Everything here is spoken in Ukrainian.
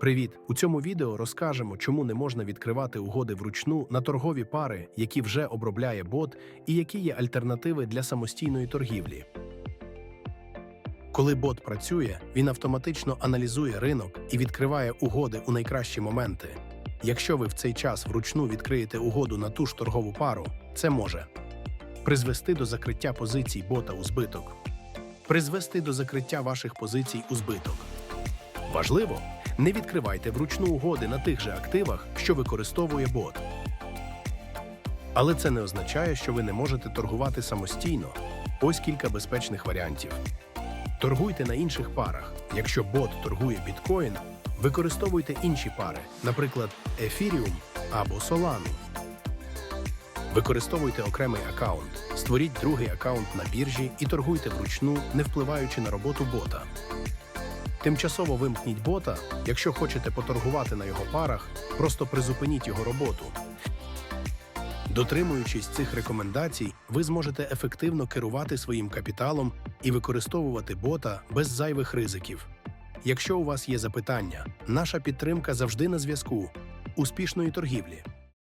Привіт! У цьому відео розкажемо, чому не можна відкривати угоди вручну на торгові пари, які вже обробляє бот, і які є альтернативи для самостійної торгівлі. Коли бот працює, він автоматично аналізує ринок і відкриває угоди у найкращі моменти. Якщо ви в цей час вручну відкриєте угоду на ту ж торгову пару, це може призвести до закриття позицій бота у збиток, призвести до закриття ваших позицій у збиток. Важливо, не відкривайте вручну угоди на тих же активах, що використовує бот. Але це не означає, що ви не можете торгувати самостійно. Ось кілька безпечних варіантів. Торгуйте на інших парах. Якщо бот торгує біткоін, використовуйте інші пари, наприклад, Ethereum або Solana. Використовуйте окремий аккаунт, створіть другий аккаунт на біржі і торгуйте вручну, не впливаючи на роботу бота. Тимчасово вимкніть бота, якщо хочете поторгувати на його парах, просто призупиніть його роботу. Дотримуючись цих рекомендацій, ви зможете ефективно керувати своїм капіталом і використовувати бота без зайвих ризиків. Якщо у вас є запитання, наша підтримка завжди на зв'язку. Успішної торгівлі!